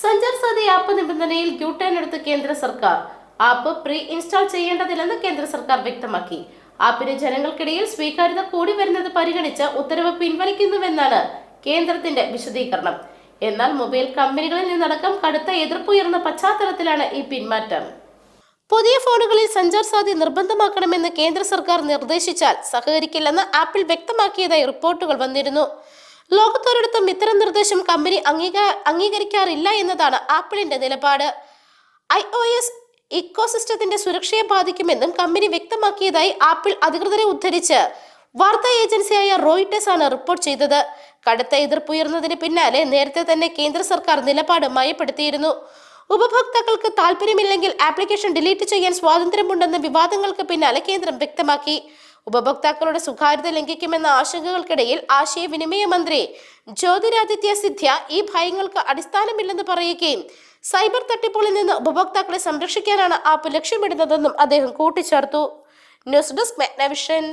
സഞ്ചാർ സാധി app നിബന്ധനയിൽ U എടുത്ത് കേന്ദ്ര സർക്കാർ ആപ്പ് പ്രീ ഇൻസ്റ്റാൾ ചെയ്യേണ്ടതില്ലെന്ന് കേന്ദ്ര സർക്കാർ വ്യക്തമാക്കി. ആപ്പിന് ജനങ്ങൾക്കിടയിൽ സ്വീകാര്യത കൂടി വരുന്നത് പരിഗണിച്ച് ഉത്തരവ് പിൻവലിക്കുന്നുവെന്നാണ് കേന്ദ്രത്തിന്റെ വിശദീകരണം. എന്നാൽ മൊബൈൽ കമ്പനികളിൽ നിന്നടക്കം കടുത്ത എതിർപ്പുയർന്ന പശ്ചാത്തലത്തിലാണ് ഈ പിന്മാറ്റം. പുതിയ ഫോണുകളിൽ സഞ്ചാർ സാധ്യത നിർബന്ധമാക്കണമെന്ന് കേന്ദ്ര സർക്കാർ നിർദ്ദേശിച്ചാൽ സഹകരിക്കില്ലെന്ന് ആപ്പിൾ വ്യക്തമാക്കിയതായി റിപ്പോർട്ടുകൾ വന്നിരുന്നു. ലോകത്തൊരിടത്തും ഇത്തരം നിർദ്ദേശം കമ്പനി അംഗീകാ അംഗീകരിക്കാറില്ല എന്നതാണ് ആപ്പിളിന്റെ നിലപാട്. ഐ ഒ എസ് ഇക്കോസിസ്റ്റത്തിന്റെ സുരക്ഷയെ ബാധിക്കുമെന്നും കമ്പനി വ്യക്തമാക്കിയതായി ആപ്പിൾ അധികൃതരെ ഉദ്ധരിച്ച് വാർത്താ ഏജൻസിയായ റോയിട്ടേഴ്സ് ആണ് റിപ്പോർട്ട് ചെയ്തത്. കടുത്ത എതിർപ്പുയർന്നതിന് പിന്നാലെ നേരത്തെ തന്നെ കേന്ദ്ര സർക്കാർ നിലപാട് മയപ്പെടുത്തിയിരുന്നു. ഉപഭോക്താക്കൾക്ക് താല്പര്യമില്ലെങ്കിൽ ആപ്ലിക്കേഷൻ ഡിലീറ്റ് ചെയ്യാൻ സ്വാതന്ത്ര്യമുണ്ടെന്ന വിവാദങ്ങൾക്ക് പിന്നാലെ കേന്ദ്രം വ്യക്തമാക്കി. ഉപഭോക്താക്കളുടെ സ്വകാര്യത ലംഘിക്കുമെന്ന ആശങ്കകൾക്കിടയിൽ ആശയവിനിമയ മന്ത്രി ജ്യോതിരാദിത്യ സിദ്ധ്യ ഈ ഭയങ്ങൾക്ക് അടിസ്ഥാനമില്ലെന്ന് പറയുകയും സൈബർ തട്ടിപ്പുകളിൽ നിന്ന് ഉപഭോക്താക്കളെ സംരക്ഷിക്കാനാണ് ആപ്പ് ലക്ഷ്യമിടുന്നതെന്നും അദ്ദേഹം കൂട്ടിച്ചേർത്തു. News desk മെഗ്നവിഷൻ.